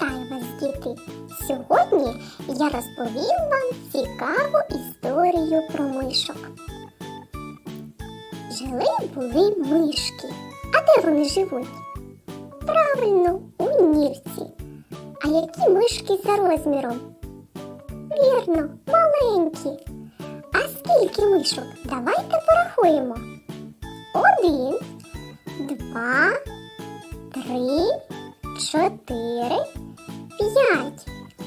Вітаю вас, діти! Сьогодні я розповім вам цікаву історію про мишок. Жили були мишки. А де вони живуть? Правильно, у нірці. А які мишки за розміром? Вірно, маленькі. А скільки мишок? Давайте порахуємо. Один, два, три, чотири, п'ять.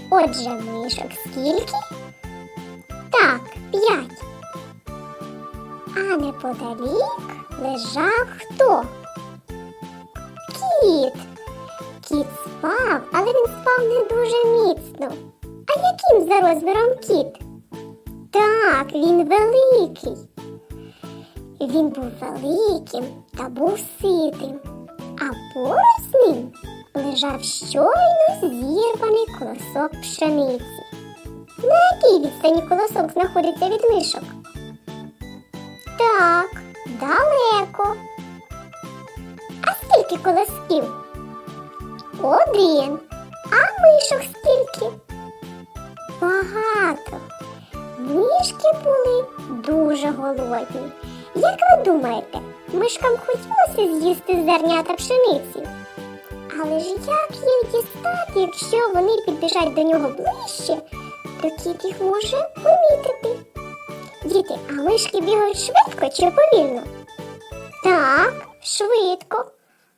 Отже, мишок скільки? Так, п'ять. А неподалік лежав хто? Кіт. Кіт спав, але він спав не дуже міцно. А яким за розміром кіт? Так, він великий. Він був великим та був ситим, а поруч лежав щойно зірваний колосок пшениці. На якій відстані колосок знаходиться від мишок? Так, далеко. А скільки колосків? Один. А мишок скільки? Багато. Мишки були дуже голодні. Як ви думаєте, мишкам хотілося з'їсти зернята пшениці? Але ж як їх дістати, якщо вони підбіжать до нього ближче, то кіт їх може помітити. Діти, а мишки бігають швидко чи повільно? Так, швидко.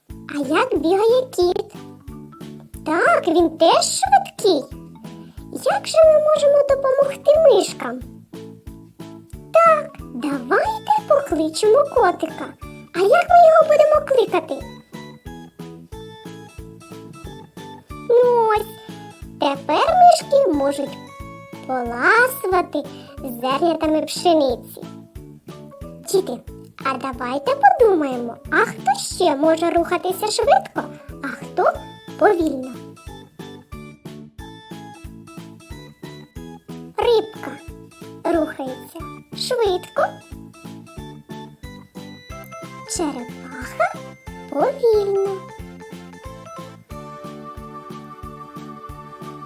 А як бігає кіт? Так, він теж швидкий. Як же ми можемо допомогти мишкам? Так, давайте покличемо котика. А як ми його будемо кликати? Тепер мишки можуть поласувати зернятами пшениці. Діти, а давайте подумаємо, а хто ще може рухатися швидко, а хто повільно? Рибка рухається швидко. Черепаха повільно.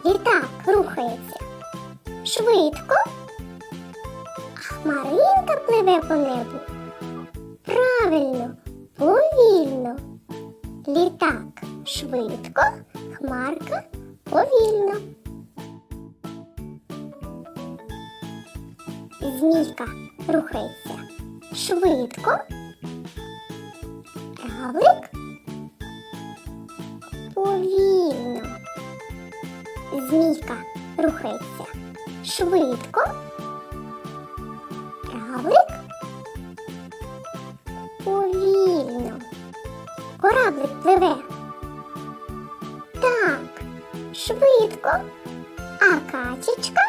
Літак рухається швидко, а хмаринка пливе по небу. Правильно, повільно. Літак швидко, хмарка повільно. Змійка рухається швидко. Равлик Змійка рухається швидко. Равлик повільно. Кораблик пливе. Так, швидко. А качечка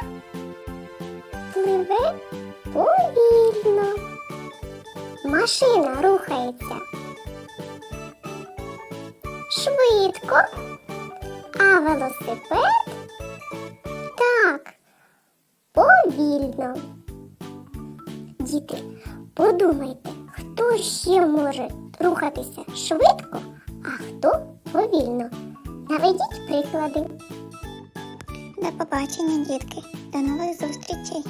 пливе повільно. Машина рухається. Швидко. А велосипед повільно. Діти, подумайте, хто ще може рухатися швидко, а хто повільно. Наведіть приклади. До побачення, дітки. До нових зустрічей.